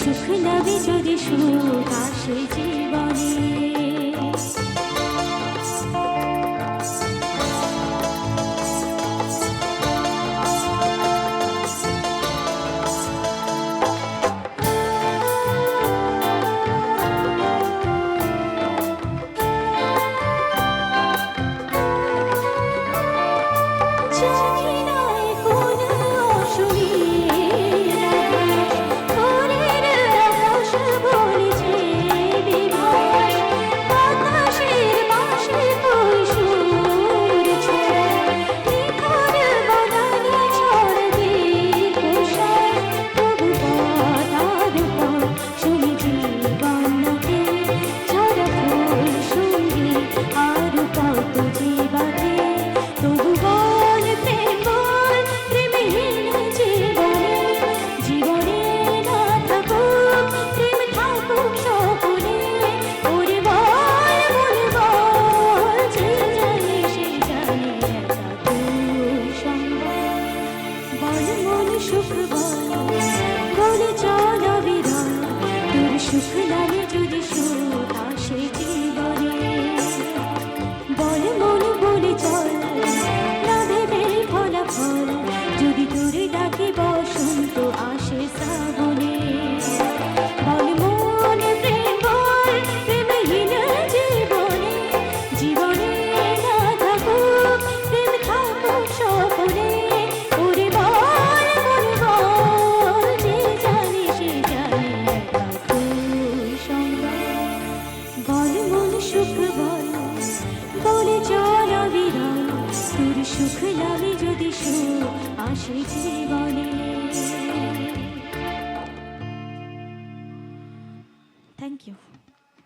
সুখ নবী যদি সুখ আসে যে সুখলালে 谁记得